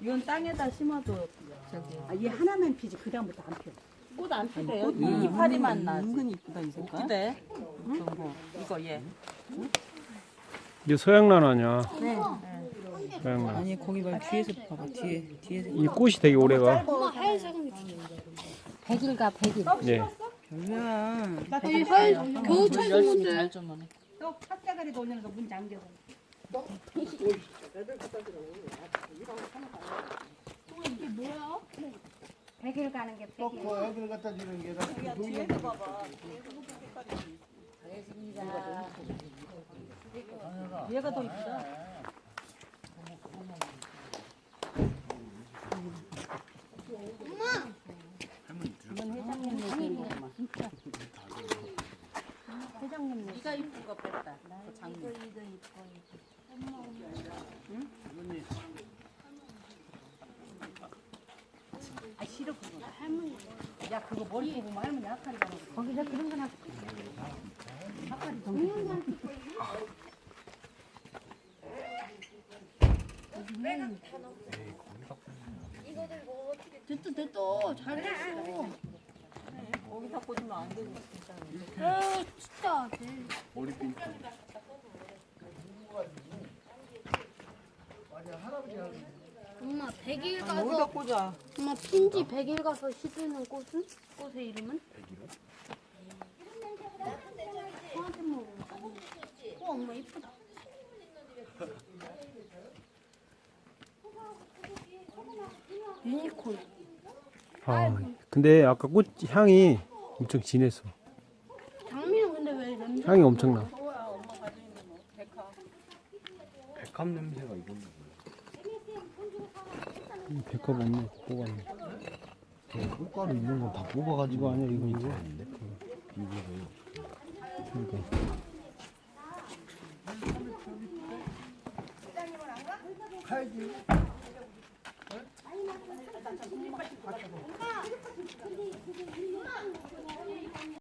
이건 땅에다 심어도 저기 아, 얘 하나만 피지 그다음부터 안 펴. 꽃 안 피대요. 이파리만 나. 은근히 이쁘다 이 색깔. 이쁘대. 이거 얘. 이게 서양란 아니야? 네. 서양란. 아니 거기 말 뒤에서 봐봐 뒤에 뒤에서 이 꽃이 되게 오래가. 엄마 하얀색은 백일가 백일. 예. 별로야. 아니 하얀 겨우 찾은 열심히 건데. 잘좀 하네. 또 탁자가리도 올려놓고 문 잠겨. 백일 가는 게 백일. 애들 갖다 주는 게 얘가 더 이쁘다. 회장님 네가 이쁜 거 뺐다. 그 장미. 아 싫어 그거. 할머니. 야 그거 머리 할머니 아카리 가는 거. 거기서 그런 거나 아카리 정신. 됐다 됐다 잘했어. 거기다 꽂으면 안 되지. 에 진짜. 엄마 백일 어디다 가서 꽂아? 엄마 핀지 백일 가서 시드는 꽃은 꽃의 이름은? 저한테 먹어. 어 엄마 이쁘다. 유니콘. 아, 근데 아까 꽃 향이 엄청 진했어. 장미는 근데 왜 냄새? 향이 엄청나. 백합 냄새가 이건 이 백합 없네. 뽑았네. 꽃가루 있는 건 다 뽑아가지고 이거 아니야, 이거, 이거? 이거요. 그러니까.